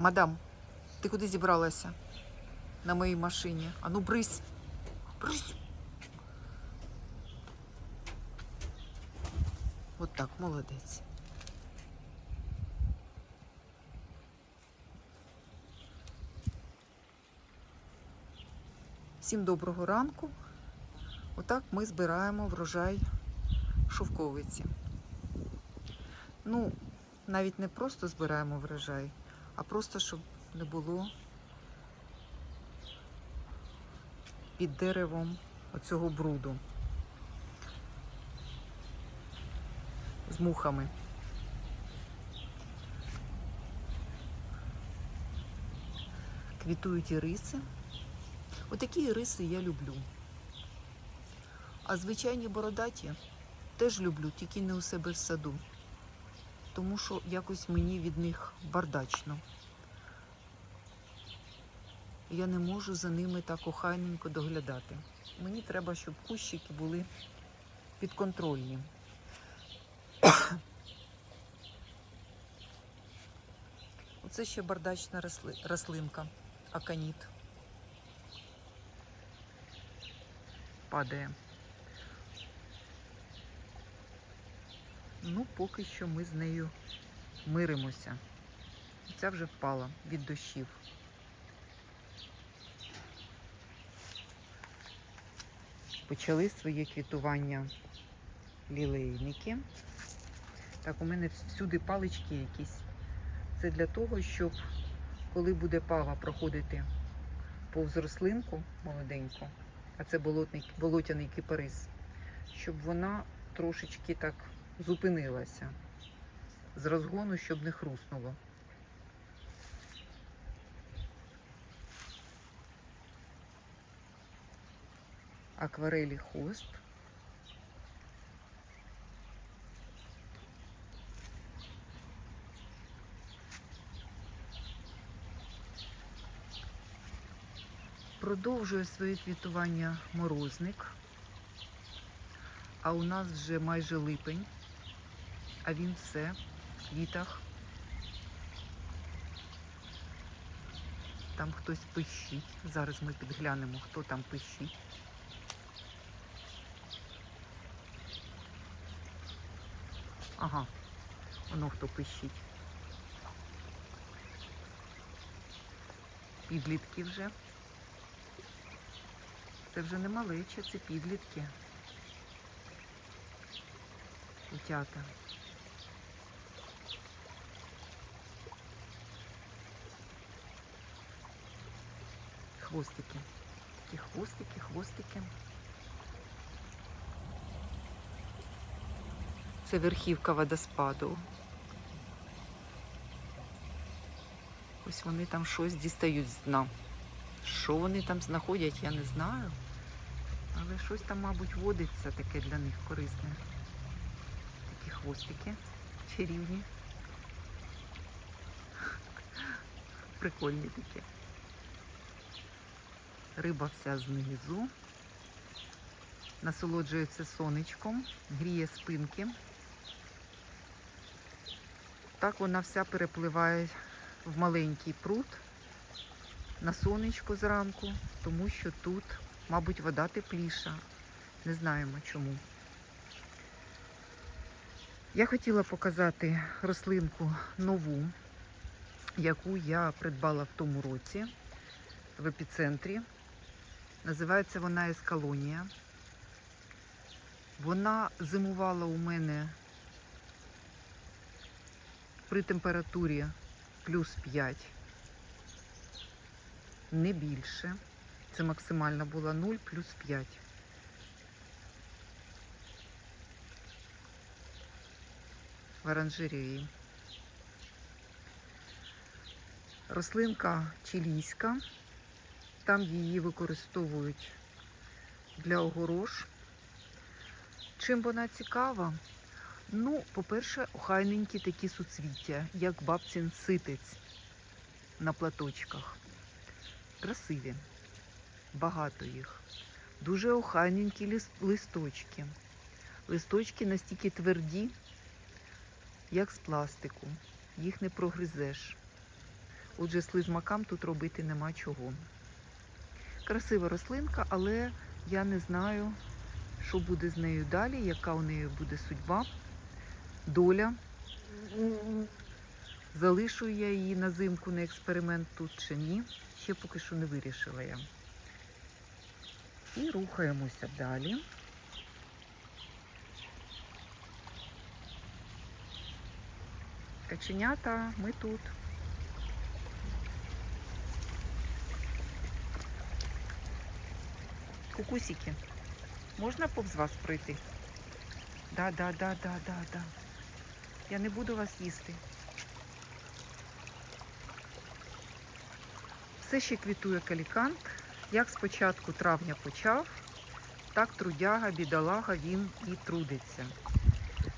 Мадам, ти куди зібралася? На моїй машині. А ну брись. Брись. От так, молодець. Всім доброго ранку. Отак ми збираємо врожай шовковиці. Ну, навіть не просто збираємо врожай, а просто щоб не було під деревом оцього бруду з мухами. Квітують іриси. Отакі іриси я люблю. А звичайні бородаті теж люблю, тільки не у себе в саду. Тому що якось мені від них бардачно. Я не можу за ними так охайненько доглядати. Мені треба, щоб кущики були підконтрольні. Оце ще бардачна росли- рослинка, аканіт. Падає. Ну, поки що ми з нею миримося. Ця вже впала від дощів. Почали своє квітування лілейники. Так, у мене всюди палички якісь. Це для того, щоб коли буде пава проходити повз рослинку молоденьку, а це болотний, болотяний кипарис, щоб вона трошечки так зупинилася з розгону, щоб не хруснуло. Акварелі хост. Продовжує своє квітування морозник. А у нас вже майже липень, а він все в квітах. Там хтось пищить. Зараз ми підглянемо, хто там пищить. Ага, воно хто пищить. Підлітки вже. Це вже не малеча, це підлітки. Утята. Хвостики. Такі хвостики, хвостики. Це верхівка водоспаду. Ось вони там щось дістають з дна. Що вони там знаходять, я не знаю. Але щось там, мабуть, водиться таке для них корисне. Такі хвостики чарівні. Прикольні такі. Риба вся знизу. Насолоджується сонечком, гріє спинки. Так вона вся перепливає в маленький пруд на сонечко зранку, тому що тут, мабуть, вода тепліша. Не знаємо чому. Я хотіла показати рослинку нову, яку я придбала в тому році в епіцентрі. Називається вона Ескалонія. Вона зимувала у мене при температурі плюс 5, не більше. Це максимальна була 0 плюс 5. В оранжереї. Рослинка чилійська. Там її використовують для огорож. Чим вона цікава? Ну, по-перше, охайненькі такі суцвіття, як бабцін ситець на платочках. Красиві, багато їх. Дуже охайненькі листочки. Листочки настільки тверді, як з пластику. Їх не прогризеш. Отже, слизмакам тут робити нема чого. Красива рослинка, але я не знаю, що буде з нею далі, яка у неї буде судьба, доля. Залишу я її на зимку на експеримент тут чи ні. Ще поки що не вирішила я. І рухаємося далі. Каченята, ми тут. Кукусики, можна повз вас пройти? Да, да, да, да, да, да. Я не буду вас їсти. Все ще квітує калікант. Як з початку травня почав, так трудяга, бідолага він і трудиться.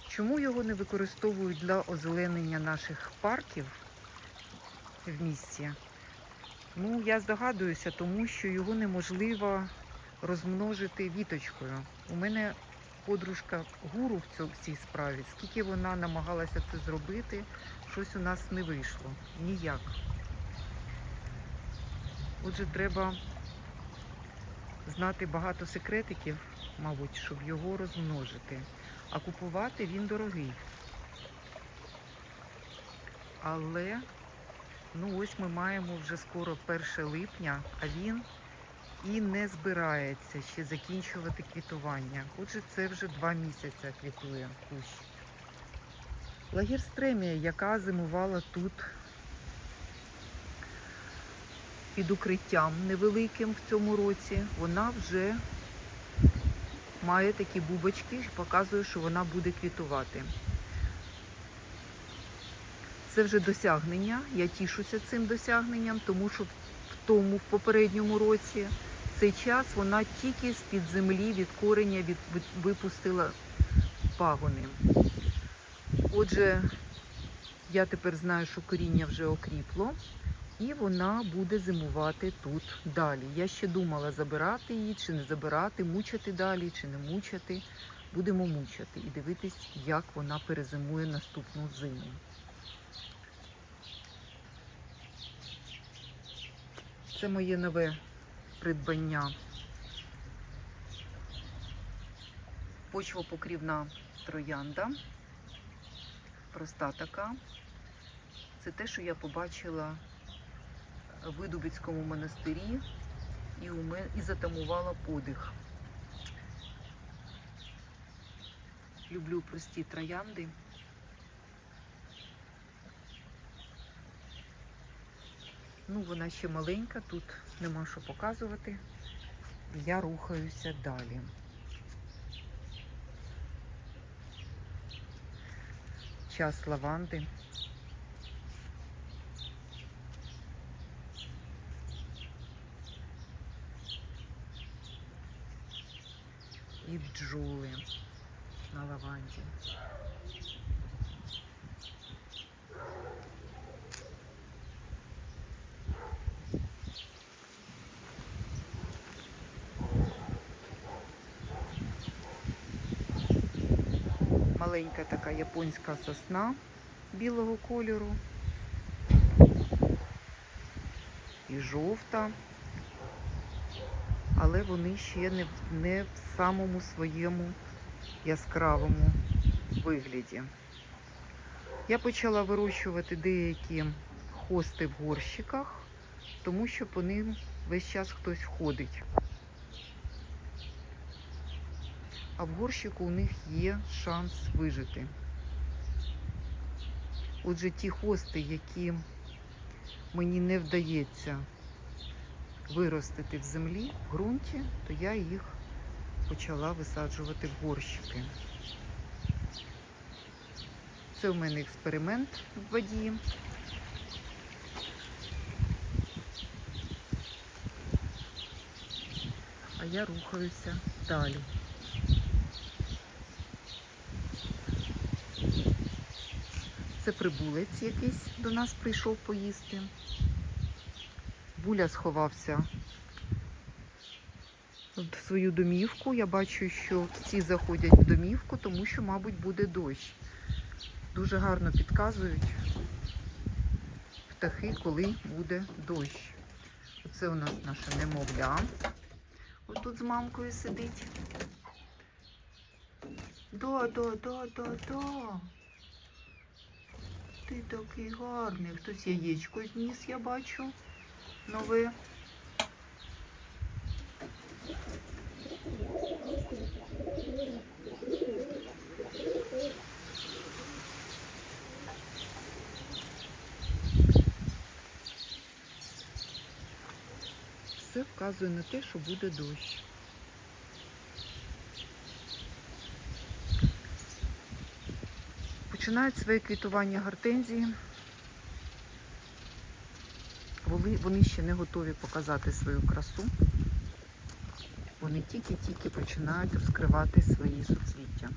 Чому його не використовують для озеленення наших парків в місті? Ну, я здогадуюся, тому що його неможливо розмножити віточкою. У мене подружка гуру в цій справі, скільки вона намагалася це зробити, щось у нас не вийшло. Ніяк. Отже, треба знати багато секретиків, мабуть, щоб його розмножити. А купувати він дорогий. Але ну ось ми маємо вже скоро 1 липня, а він і не збирається ще закінчувати квітування. Отже, це вже два місяці квітує кущ. Лагерстремія, яка зимувала тут під укриттям невеликим в цьому році, вона вже має такі бубочки, показує, що вона буде квітувати. Це вже досягнення. Я тішуся цим досягненням, тому що в тому в попередньому році цей час вона тільки з-під землі від кореня від, випустила пагони. Отже, я тепер знаю, що коріння вже окріпло, і вона буде зимувати тут далі. Я ще думала, забирати її чи не забирати, мучити далі чи не мучити. Будемо мучити і дивитись, як вона перезимує наступну зиму. Це моє нове придбання. Почвопокрівна троянда. Проста така. Це те, що я побачила в Видубицькому монастирі і, у і затамувала подих. Люблю прості троянди. Ну, вона ще маленька, тут нема що показувати. Я рухаюся далі. Час лаванди. І бджоли на лаванді. Маленька така японська сосна білого кольору. І жовта. Але вони ще не, не в самому своєму яскравому вигляді. Я почала вирощувати деякі хости в горщиках, тому що по ним весь час хтось ходить. А в горщику у них є шанс вижити. Отже, ті хости, які мені не вдається виростити в землі, в ґрунті, то я їх почала висаджувати в горщики. Це у мене експеримент в воді. А я рухаюся далі. Це прибулець якийсь до нас прийшов поїсти. Буля сховався в свою домівку. Я бачу, що всі заходять в домівку, тому що, мабуть, буде дощ. Дуже гарно підказують, птахи, коли буде дощ. Оце у нас наша немовля. Ось тут з мамкою сидить. Да. Ти такий гарний. Хтось яєчко зніс, я бачу. Нове. Все вказує на те, що буде дощ. Починають своє квітування гортензії. Вони, ще не готові показати свою красу. Вони тільки-тільки починають розкривати свої суцвіття.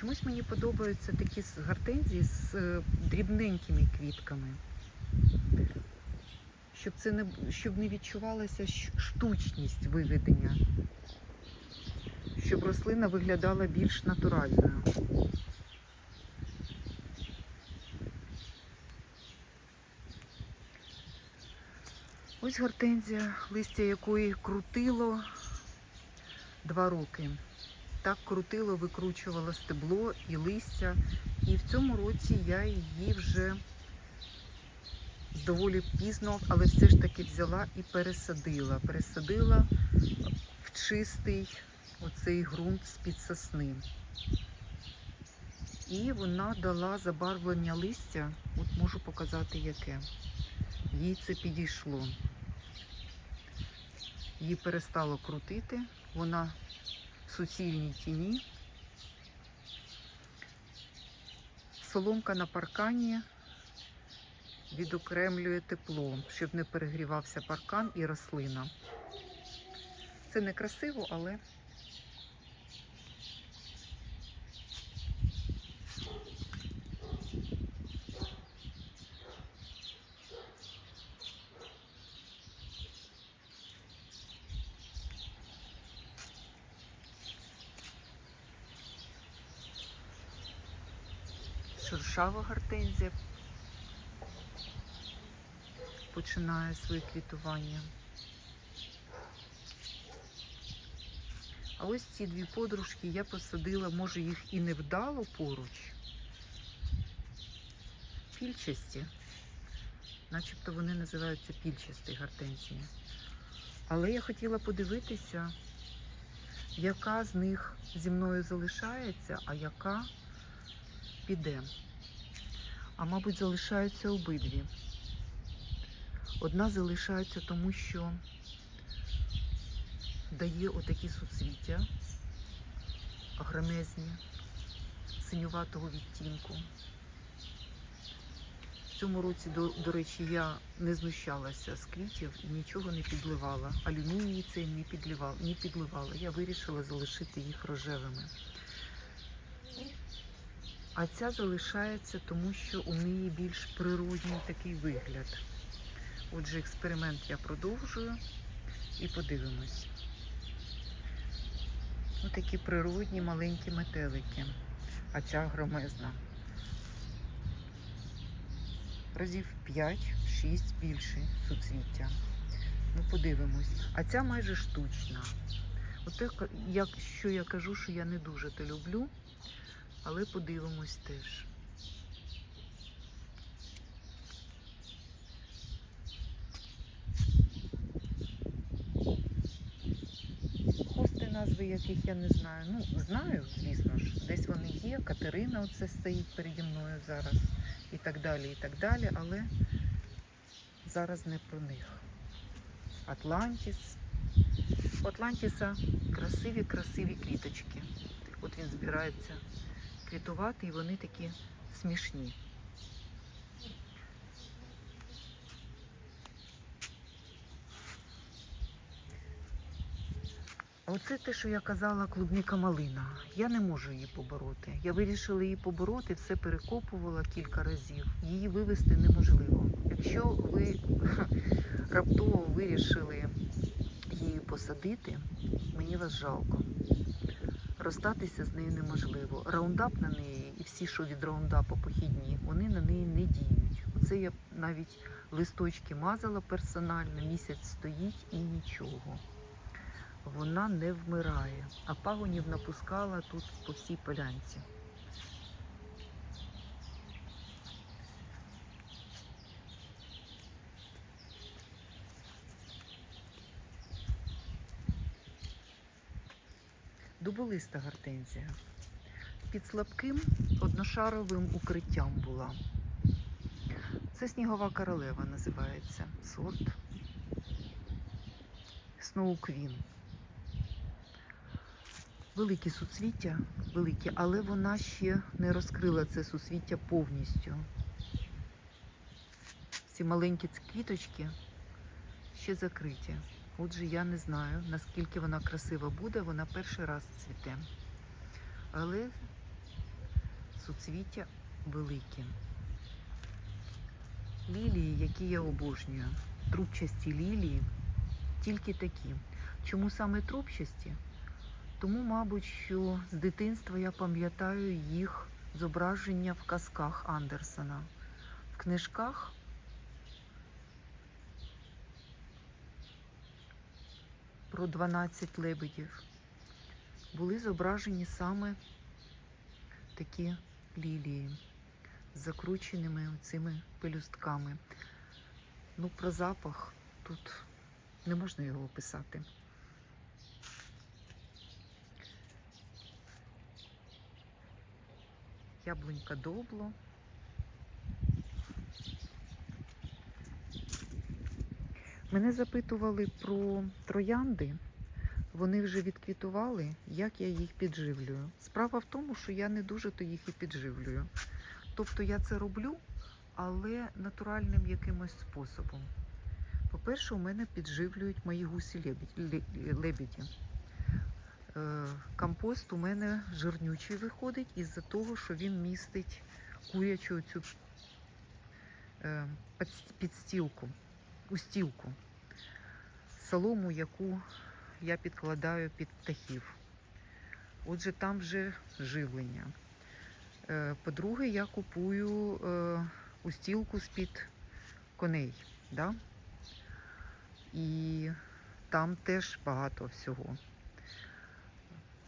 Чомусь мені подобаються такі гортензії з е, дрібненькими квітками. Щоб це не щоб не відчувалася штучність виведення, щоб рослина виглядала більш натуральною. Ось гортензія, листя якої крутило два роки. Так крутило, викручувало стебло і листя. І в цьому році я її вже доволі пізно, але все ж таки взяла і пересадила. Пересадила в чистий оцей ґрунт з-під сосни. І вона дала забарвлення листя, от можу показати яке. Їй це підійшло. Її перестало крутити, вона в суцільній тіні. Соломка на паркані відокремлює тепло, щоб не перегрівався паркан і рослина. Це не красиво, але шершава гортензія починає своє квітування. А ось ці дві подружки я посадила, може їх і не вдало поруч. Пільчасті. Начебто вони називаються пільчасті гортензії. Але я хотіла подивитися, яка з них зі мною залишається, а яка піде. А мабуть, залишаються обидві. Одна залишається тому, що дає отакі суцвіття громезні, синюватого відтінку. В цьому році, до, до речі, я не знущалася з квітів і нічого не підливала. Алюміній цей не підливала, не підливала. Я вирішила залишити їх рожевими. А ця залишається, тому що у неї більш природній такий вигляд. Отже, експеримент я продовжую і подивимось. Ось такі природні маленькі метелики, а ця громезна. Разів 5-6 більше суцвіття. Ну, подивимось. А ця майже штучна. От те, як, що я кажу, що я не дуже то люблю, але подивимось теж. Хости назви, яких я не знаю. Ну, знаю, звісно ж, десь вони є. Катерина оце стоїть переді мною зараз і так далі, і так далі, але зараз не про них. Атлантіс. У Атлантіса красиві, красиві квіточки. От він збирається квітувати, і вони такі смішні. Оце те, що я казала, клубніка малина. Я не можу її побороти. Я вирішила її побороти, все перекопувала кілька разів. Її вивести неможливо. Якщо ви раптово вирішили її посадити, мені вас жалко. Розстатися з нею неможливо. Раундап на неї і всі, що від раундапу похідні, вони на неї не діють. Оце я навіть листочки мазала персонально, місяць стоїть і нічого. Вона не вмирає, а пагонів напускала тут по всій полянці. Дуболиста гортензія. Під слабким одношаровим укриттям була. Це снігова королева називається сорт. Snow Queen. Великі суцвіття, великі, але вона ще не розкрила це суцвіття повністю. Ці маленькі квіточки ще закриті. Отже, я не знаю, наскільки вона красива буде, вона перший раз цвіте. Але суцвіття великі. Лілії, які я обожнюю, трубчасті лілії, тільки такі. Чому саме трубчасті? Тому, мабуть, що з дитинства я пам'ятаю їх зображення в казках Андерсона. В книжках про 12 лебедів були зображені саме такі лілії з закрученими цими пелюстками. Ну, про запах тут не можна його описати. Яблунька добло. Мене запитували про троянди. Вони вже відквітували, як я їх підживлюю. Справа в тому, що я не дуже то їх і підживлюю. Тобто я це роблю, але натуральним якимось способом. По-перше, у мене підживлюють мої гусі лебідь- ле- лебеді. Е, Компост у мене жирнючий виходить із-за того, що він містить курячу цю е, підстілку, устілку, солому, яку я підкладаю під птахів. Отже, там вже живлення. Е, По-друге, я купую е, устілку з-під коней. Да? І там теж багато всього.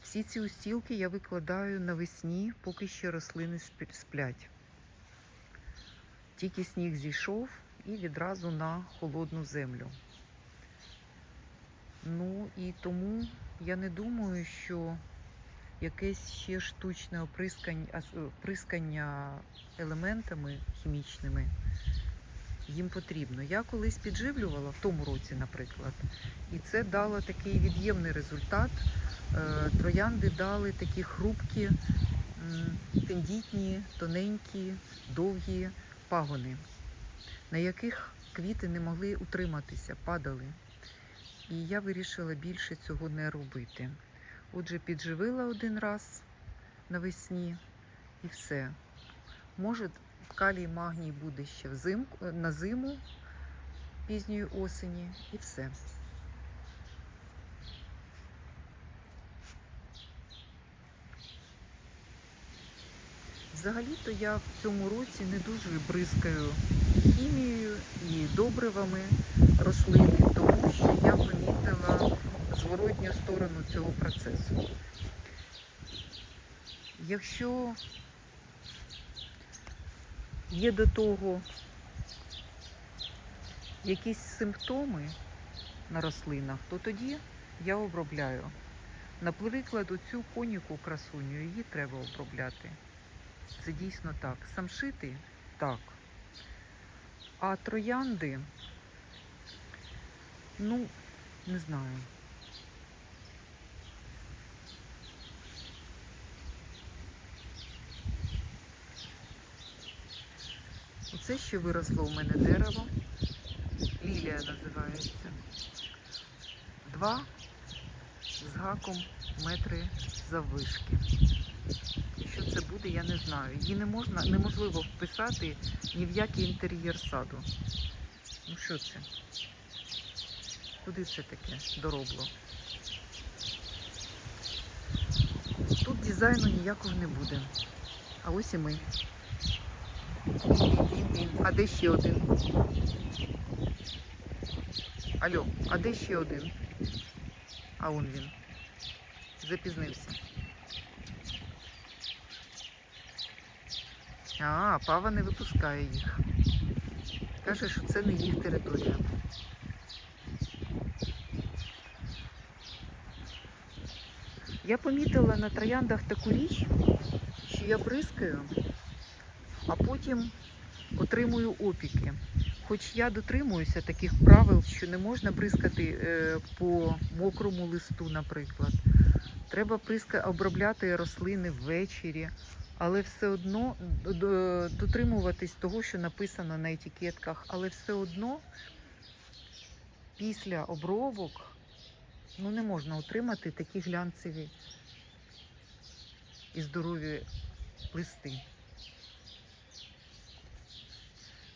Всі ці устілки я викладаю навесні, поки ще рослини сплять. Тільки сніг зійшов і відразу на холодну землю. Ну і тому я не думаю, що якесь ще штучне оприскання, елементами хімічними їм потрібно. Я колись підживлювала в тому році, наприклад, і це дало такий від'ємний результат. Е, Троянди дали такі хрупкі, тендітні, тоненькі, довгі пагони, на яких квіти не могли утриматися, падали. І я вирішила більше цього не робити. Отже, підживила один раз навесні і все. Може, калій магній буде ще взимку, на зиму пізньої осені і все. Взагалі-то я в цьому році не дуже бризкаю хімією і добривами рослини, тому що я помітила зворотню сторону цього процесу. Якщо є до того якісь симптоми на рослинах, то тоді я обробляю. Наприклад, оцю коніку красуню, її треба обробляти. Це дійсно так. Самшити так. А троянди, ну, не знаю. Оце ще виросло у мене дерево. Лілія називається. Два з гаком метри заввишки. Що це буде, я не знаю. Її не можна, неможливо вписати ні в який інтер'єр саду. Ну що це? Куди це таке доробло? Тут дизайну ніякого не буде. А ось і ми. А де ще один? Алло, а де ще один? А он він. Запізнився. А, пава не випускає їх. Каже, що це не їх територія. Я помітила на трояндах таку річ, що я бризкаю, а потім отримую опіки. Хоч я дотримуюся таких правил, що не можна бризкати е, по мокрому листу, наприклад. Треба обробляти рослини ввечері, але все одно дотримуватись того, що написано на етикетках, але все одно після обробок ну, не можна отримати такі глянцеві і здорові листи.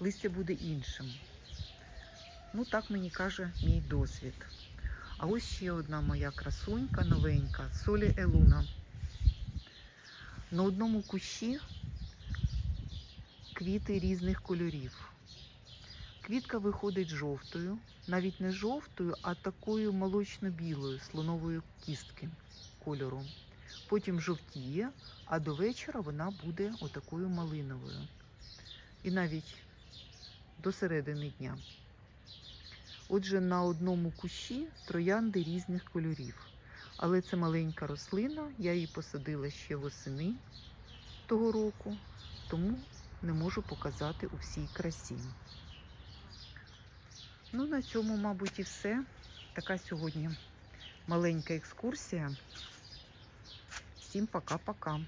Листя буде іншим. Ну, так мені каже мій досвід. А ось ще одна моя красунька новенька Солі Елуна. На одному кущі квіти різних кольорів. Квітка виходить жовтою, навіть не жовтою, а такою молочно-білою слонової кістки кольору. Потім жовтіє, а до вечора вона буде отакою малиновою. І навіть до середини дня. Отже, на одному кущі троянди різних кольорів. Але це маленька рослина, я її посадила ще восени того року, тому не можу показати у всій красі. Ну, на цьому, мабуть, і все. Така сьогодні маленька екскурсія. Всім пока-пока.